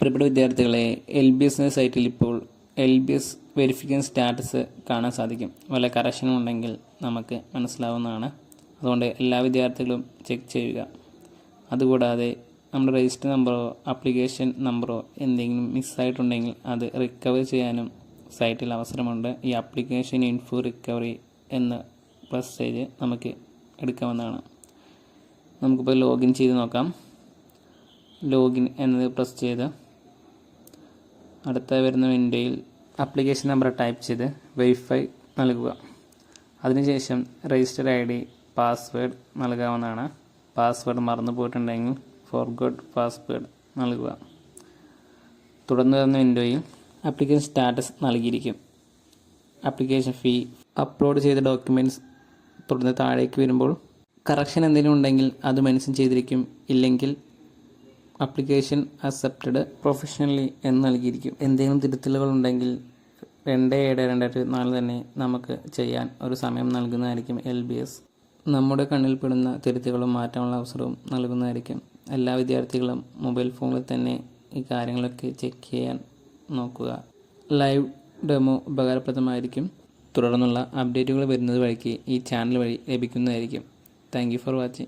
പ്രിയപ്പെട്ട വിദ്യാർത്ഥികളെ L B S സൈറ്റിൽ ഇപ്പോൾ L B S verification status കാണാൻ സാധിക്കും. വല്ല കറക്ഷനും ഉണ്ടെങ്കിൽ നമുക്ക് മനസ്സിലാവുന്നതാണ്. അതുകൊണ്ട് എല്ലാ വിദ്യാർത്ഥികളും ചെക്ക് ചെയ്യുക. അതുകൂടാതെ നമ്മുടെ രജിസ്റ്റർ നമ്പറോ ആപ്ലിക്കേഷൻ നമ്പറോ എന്തെങ്കിലും മിസ്സായിട്ടുണ്ടെങ്കിൽ അത് റിക്കവർ ചെയ്യാനും സൈറ്റിൽ അവസരമുണ്ട്. ഈ ആപ്ലിക്കേഷൻ ഇൻഫോ റിക്കവറി എന്ന പ്രസേജ് നമുക്ക് എടുക്കാവുന്നതാണ്. നമുക്കിപ്പോൾ ലോഗിൻ ചെയ്ത് നോക്കാം. ലോഗിൻ എന്നത് പ്രസ് ചെയ്ത് അടുത്ത വരുന്ന വിൻഡോയിൽ ആപ്ലിക്കേഷൻ നമ്പർ ടൈപ്പ് ചെയ്ത് വെരിഫൈ നൽകുക. അതിനുശേഷം രജിസ്റ്റർ ഐ ഡി പാസ്വേഡ് നൽകാവുന്നതാണ്. പാസ്വേഡ് മറന്നു പോയിട്ടുണ്ടെങ്കിൽ ഫോർഗോഡ് പാസ്വേഡ് നൽകുക. തുടർന്ന് വരുന്ന വിൻഡോയിൽ ആപ്ലിക്കേഷൻ സ്റ്റാറ്റസ് നൽകിയിരിക്കും. ആപ്ലിക്കേഷൻ ഫീ അപ്ലോഡ് ചെയ്ത ഡോക്യുമെന്റ്സ് തുടർന്ന് താഴേക്ക് വരുമ്പോൾ കറക്ഷൻ എന്തെങ്കിലും ഉണ്ടെങ്കിൽ അത് മെൻഷൻ ചെയ്തിരിക്കും. ഇല്ലെങ്കിൽ ആപ്ലിക്കേഷൻ അക്സെപ്റ്റഡ് പ്രൊഫഷണലി എന്ന് നൽകിയിരിക്കും. എന്തെങ്കിലും തിരുത്തലുകൾ ഉണ്ടെങ്കിൽ രണ്ട് ഏഴ് രണ്ടായിരത്തി നാല് തന്നെ നമുക്ക് ചെയ്യാൻ ഒരു സമയം നൽകുന്നതായിരിക്കും എൽ ബി എസ് നമ്മുടെ കണ്ണിൽപ്പെടുന്ന തിരുത്തുകളും മാറ്റാനുള്ള അവസരവും നൽകുന്നതായിരിക്കും. എല്ലാ വിദ്യാർത്ഥികളും മൊബൈൽ ഫോണിൽ തന്നെ ഈ കാര്യങ്ങളൊക്കെ ചെക്ക് ചെയ്യാൻ നോക്കുക. ലൈവ് ഡെമോ ഉപകാരപ്രദമായിരിക്കും. തുടർന്നുള്ള അപ്ഡേറ്റുകൾ വരുന്നത് വഴിക്ക് ഈ ചാനൽ വഴി ലഭിക്കുന്നതായിരിക്കും. Thank for watching